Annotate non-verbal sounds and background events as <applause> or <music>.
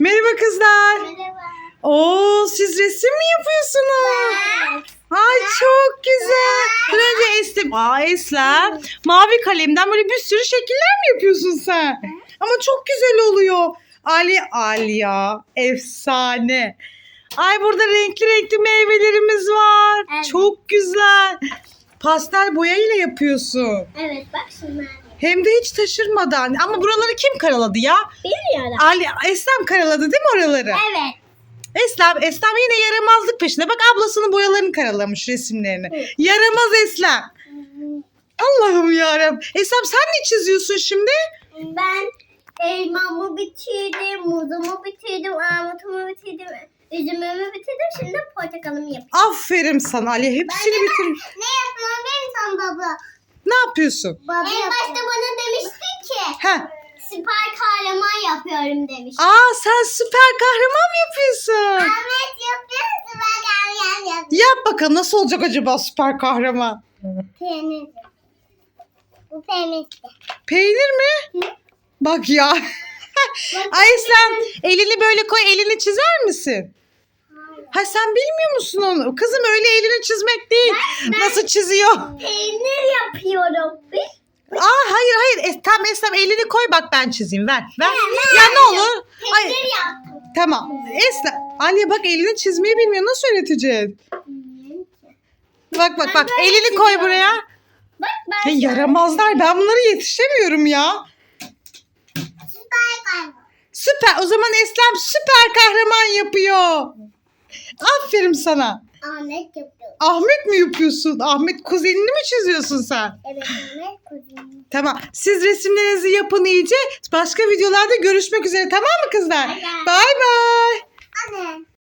Merhaba kızlar. Merhaba. Oo siz resim mi yapıyorsunuz? Ay çok güzel. Dur önce Eslem. Aa Eslem. Mavi kalemden böyle bir sürü şekiller mi yapıyorsun sen? Ama çok güzel oluyor. Ali Alya. Efsane. Ay burada renkli renkli meyvelerimiz var. Evet. Çok güzel. Pastel boyayla yapıyorsun. Evet bak şunlar. Hem de hiç taşırmadan. Ama buraları kim karaladı ya? Bilmiyorum. Ali Eslem karaladı değil mi oraları? Evet. Eslem, Eslem yine yaramazlık peşinde. Bak ablasının boyalarını karalamış resimlerini. Evet. Yaramaz Eslem. Allah'ım yarabbim. Eslem sen ne çiziyorsun şimdi? Ben elmamı bitirdim, muzumu bitirdim, armutumu bitirdim, üzümümü bitirdim. Şimdi portakalımı yapıyorum. Aferin sana Ali. Hepsini bitir. Ne yapıyorum benim sen baba? Ne yapıyorsun? Baba en başta bana demiştin ki Heh. süper kahraman yapıyorum demiş. Aa sen süper kahraman mı yapıyorsun? Evet yapıyorum süper kahraman yapıyorum. Yap bakalım nasıl olacak acaba süper kahraman? Peynir. Bu peynir. Peynir mi? Bak ya. <laughs> Ay Eslem elini böyle koy elini çizer misin? Ha sen bilmiyor musun onu? Kızım öyle elini çizmek değil. Ben- ben- Nasıl çiziyor? Peynir yapıyorum. Aa hayır hayır. Es, tamam Eslem elini koy bak ben çizeyim ver. Ver. Ben- Ya ben ne olur? Ay, Peynir yaptım. tamam. Eslem. Aliye bak elini çizmeyi bilmiyor. Nasıl öğreteceğiz? Bak bak Ben bak elini koy buraya. Bak ben Ya, yaramazlar ben bunları yetişemiyorum ya. süper kahraman. Süper. O zaman Eslem süper kahraman yapıyor. Aferin sana. Ahmet yapıyor. Ahmet mi yapıyorsun? Ahmet kuzenini mi çiziyorsun sen? Evet Ahmet kuzenim. Tamam. Siz resimlerinizi yapın iyice. Başka videolarda görüşmek üzere. Tamam mı kızlar? Bay bay. Bay.